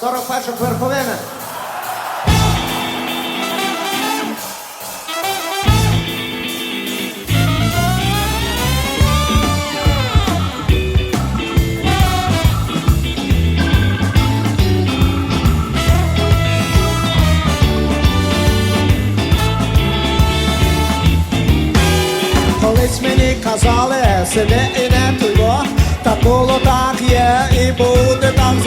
41 верховина. Колись мені казали, сиди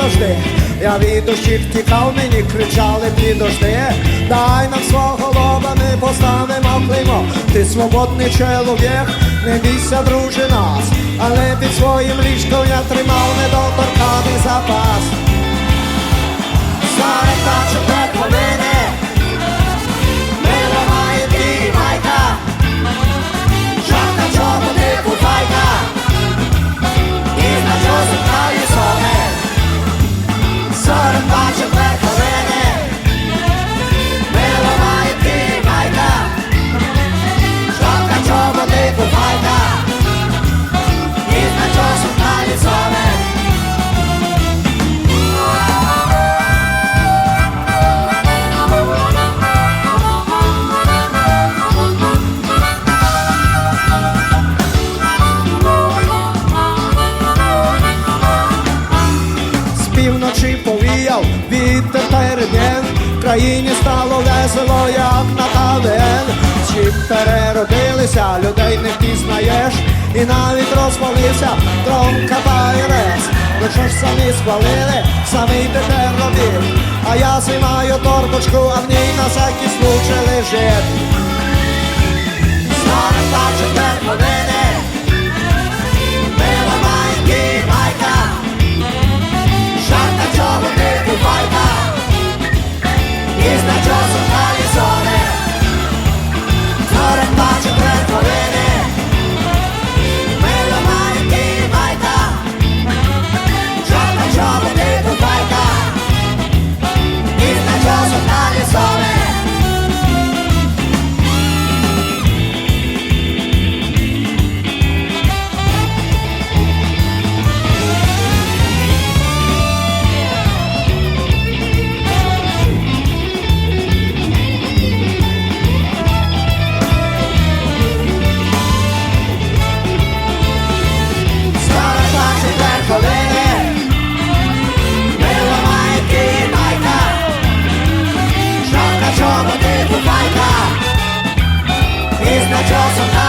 буде завжди. Я від дощі втікав, мені кричали підожди, дай нам свого лоба, ми поставимо клеймо. Ти свободний чоловік, не бійся, друже нас, але під своїм ліжком я тримав недоторканий запас. Старий та чотири хвилини, вітер переднєм В країні стало весело, як на кавен Всі переродилися, людей не впізнаєш. І навіть розпалився тромка байрес. Ну що ж самі спалили, самі тепер робив А я займаю торбочку, а в ній на всякий случай лежить 空